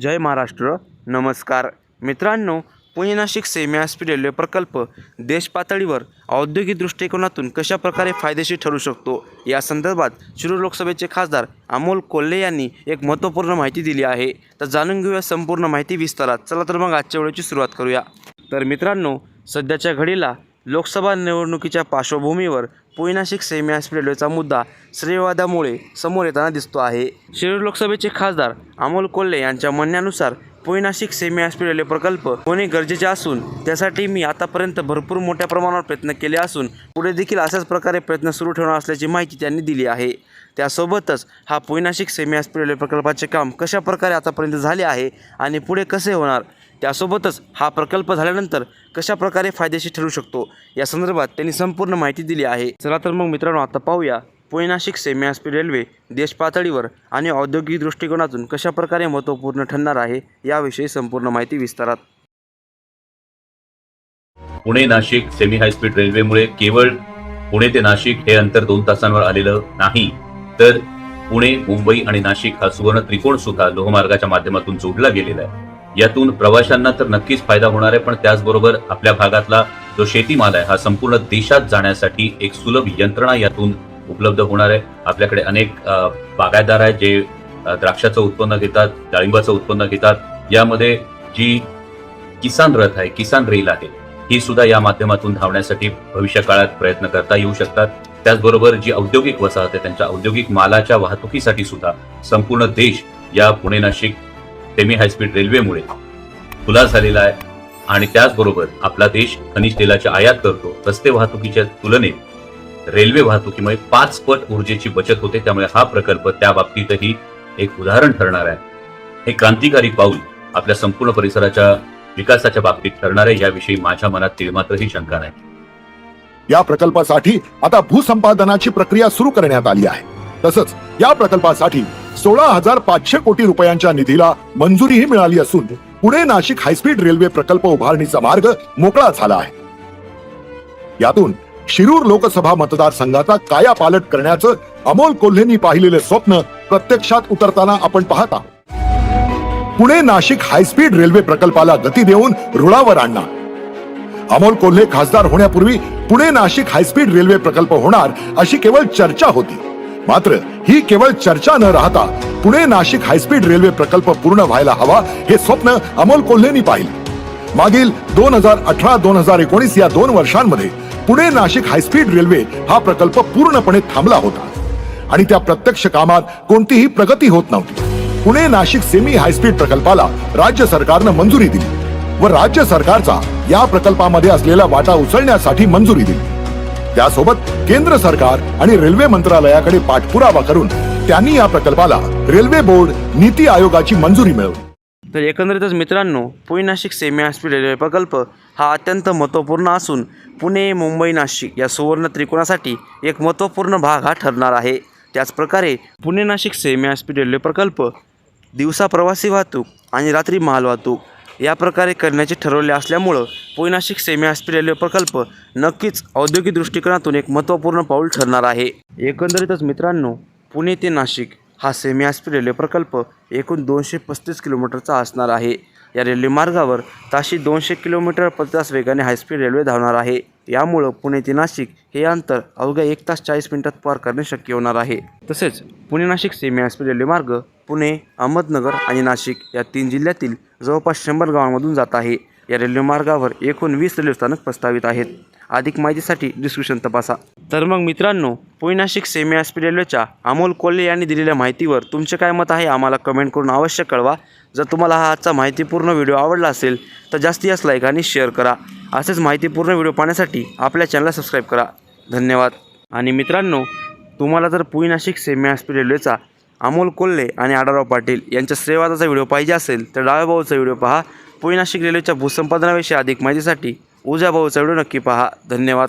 जय महाराष्ट्र. नमस्कार. मित्रांनो Pune Nashik semi hospital railway प्रकल्प देशपातळीवर औद्योगिक दृष्टिकोनातून कशा प्रकारे फायदेशीर ठरू शकतो या संदर्भात शिरूर लोकसभेचे खासदार अमोल कोल्हे यांनी एक महत्त्वपूर्ण माहिती दिली आहे. तर जाणून घेऊया संपूर्ण माहिती विस्तारात. चला तर मग आजच्या वेळेची सुरुवात करूया. तर मित्रांनो सध्याच्या घडीला लोकसभा निवडणुकीच्या पार्श्वभूमीवर पुणे नाशिक सेमी हॉस्पिटल रेल्वेचा मुद्दा श्रेयवादामुळे समोर येताना दिसतो आहे. शिरूर लोकसभेचे खासदार अमोल कोल्हे यांच्या म्हणण्यानुसार Pune Nashik semi hospital railway प्रकल्प होणे गरजेचे असून त्यासाठी मी आतापर्यंत भरपूर मोठ्या प्रमाणावर प्रयत्न केले असून पुढे देखील अशाच प्रकारे प्रयत्न सुरू ठेवणार असल्याची माहिती त्यांनी दिली आहे. त्यासोबतच हा Pune Nashik semi hospital railway प्रकल्पाचे काम कशा प्रकारे आतापर्यंत झाले आहे आणि पुढे कसे होणार त्यासोबतच हा प्रकल्प झाल्यानंतर कशा प्रकारे फायदेशीर ठरू शकतो? या संदर्भात त्यांनी संपूर्ण माहिती दिली आहे. चला तर मग मित्रांनो आता पाहूया Pune Nashik semi hospital railway देश पातळीवर आणि औद्योगिक दृष्टिकोनातून कशाप्रकारे महत्त्वपूर्ण ठरणार आहे याविषयी संपूर्ण माहिती विस्तारात. Pune Nashik semi high speed रेल्वेमुळे केवळ पुणे ते नाशिक हे अंतर दोन तासांवर आलेलं नाही तर पुणे मुंबई आणि नाशिक हा सुवर्ण त्रिकोण सुद्धा लोहमार्गाच्या माध्यमातून जोडला गेलेला आहे. यातून प्रवाशांना तर नक्कीच फायदा होणार आहे पण त्याचबरोबर आपल्या भागातला जो शेतीमाल आहे हा संपूर्ण देशात जाण्यासाठी एक सुलभ यंत्रणा यातून उपलब्ध होणार आहे. आपल्याकडे अनेक बागायतदार आहेत जे द्राक्षाचं उत्पन्न घेतात डाळिंबाचं उत्पन्न घेतात. यामध्ये जी किसान रथ आहे किसान रेल आहे ही सुद्धा या माध्यमातून धावण्यासाठी भविष्य काळात प्रयत्न करता येऊ शकतात. त्याचबरोबर जी औद्योगिक वसाहत आहे त्यांच्या औद्योगिक मालाच्या वाहतुकीसाठी सुद्धा संपूर्ण देश या Pune Nashik semi high speed रेल्वेमुळे खुला झालेला आहे. आणि त्याचबरोबर आपला देश खनिज तेलाची आयात करतो. रस्ते वाहतुकीच्या तुलनेत रेल्वे वाहतुकीमुळे पाच पट ऊर्जेची बचत होते. त्यामुळे हा प्रकल्प त्या बाबतीतही एक उदाहरण ठरणार आहे. हे क्रांतिकारी पाऊल आपल्या संपूर्ण परिसराच्या विकासाच्या बाबतीत ठरणार आहे. याविषयी माझ्या मनात तिळमात्रही शंका नाही. या प्रकल्पासाठी आता भूसंपादनाची प्रक्रिया सुरू करण्यात आली आहे. तसंच या प्रकल्पासाठी सोळा हजार पाचशे कोटी रुपयांच्या निधीला मंजुरीही मिळाली असून पुणे नाशिक हायस्पीड रेल्वे प्रकल्प उभारणीचा मार्ग मोकळा झाला आहे. यातून शिरूर लोकसभा मतदारसंघाचा कायापालट करण्याचं अमोल कोल्हेंनी पाहिलेले स्वप्न प्रत्यक्षात उतरताना आपण पाहत आहोत. पुणे नाशिक हायस्पीड रेल्वे प्रकल्पाला गती देऊन रुळावर आणणार. अमोल कोल्हे खासदार होण्यापूर्वी पुणे नाशिक हायस्पीड रेल्वे प्रकल्प होणार अशी केवळ चर्चा होती. मात्र ही केवळ चर्चा न राहता पुणे नाशिक हायस्पीड रेल्वे प्रकल्प पूर्ण व्हायला हवा हे स्वप्न अमोल कोल्हेनी पाहिले. मागील दोन हजार अठरा दोन हजार एकोणीस या दोन वर्षांमध्ये पुणे नाशिक हायस्पीड रेल्वे हा प्रकल्प पूर्णपणे थांबला होता. आणि त्या प्रत्यक्ष कामात कोणतीही प्रगती होत नव्हती. पुणे नाशिक सेमी हायस्पीड प्रकल्पाला राज्य सरकारनं मंजुरी दिली व राज्य सरकारचा या प्रकल्पामध्ये असलेला वाटा उचलण्यासाठी मंजुरी दिली. त्यासोबत केंद्र सरकार आणि रेल्वे मंत्रालयाकडे पाठपुरावा करून त्यांनी या प्रकल्पाला रेल्वे बोर्ड नीती आयोगाची मंजुरी मिळवली. तर एकंदरीतच मित्रांनो Pune Nashik semi hospital railway प्रकल्प हा अत्यंत महत्त्वपूर्ण असून पुणे मुंबई नाशिक या सुवर्ण त्रिकोणासाठी एक महत्त्वपूर्ण भाग हा ठरणार आहे. त्याचप्रकारे Pune Nashik semi hospital railway प्रकल्प दिवसा प्रवासी वाहतूक आणि रात्री माल वाहतूक या प्रकारे करण्याचे ठरवले असल्यामुळं Pune Nashik semi hospital railway प्रकल्प नक्कीच औद्योगिक दृष्टिकोनातून एक महत्त्वपूर्ण पाऊल ठरणार आहे. एकंदरीतच मित्रांनो पुणे ते नाशिक हा सेमी हॉस्पिटल रेल्वे प्रकल्प एकूण दोनशे पस्तीस किलोमीटरचा असणार आहे. या रेल्वे मार्गावर ताशी दोनशे किलोमीटर प्रति वेगाने हायस्पीड रेल्वे धावणार आहे. यामुळं पुणे ते नाशिक हे अंतर अवघ्या एक तास चाळीस मिनिटात पार करणे शक्य होणार आहे. तसेच Pune Nashik semi high speed railway मार्ग पुणे अहमदनगर आणि नाशिक या तीन जिल्ह्यातील जवळपास शंभर गावांमधून जात आहे. या रेल्वे मार्गावर एकूण वीस रेल्वे स्थानक प्रस्तावित आहेत. अधिक माहितीसाठी डिस्क्रिप्शन तपासा. तर मग मित्रांनो पुणे नाशिक सेमी हॉस्पिटल रेल्वेच्या अमोल कोल्हे यांनी दिलेल्या माहितीवर तुमचे काय मत आहे? आम्हाला कमेंट करून अवश्य कळवा. जर तुम्हाला हा आजचा माहितीपूर्ण व्हिडिओ आवडला असेल तर जास्ती जास्त लाईक आणि शेअर करा. असेच माहितीपूर्ण व्हिडिओ पाहण्यासाठी आपल्या चॅनलला सबस्क्राईब करा. धन्यवाद. आणि मित्रांनो तुम्हाला जर पुणे नाशिक सेमी हॉस्पिटल रेल्वेचा अमोल कोल्हे आणि आडाराव पाटील यांच्या श्रेवादाचा व्हिडिओ पाहिजे असेल तर डाव्या भाऊचा व्हिडिओ पहा. पुणे नाशिक रेल्वेच्या भूसंपादनाविषयी अधिक माहितीसाठी उजव्या भाऊचा व्हिडिओ नक्की पहा. धन्यवाद.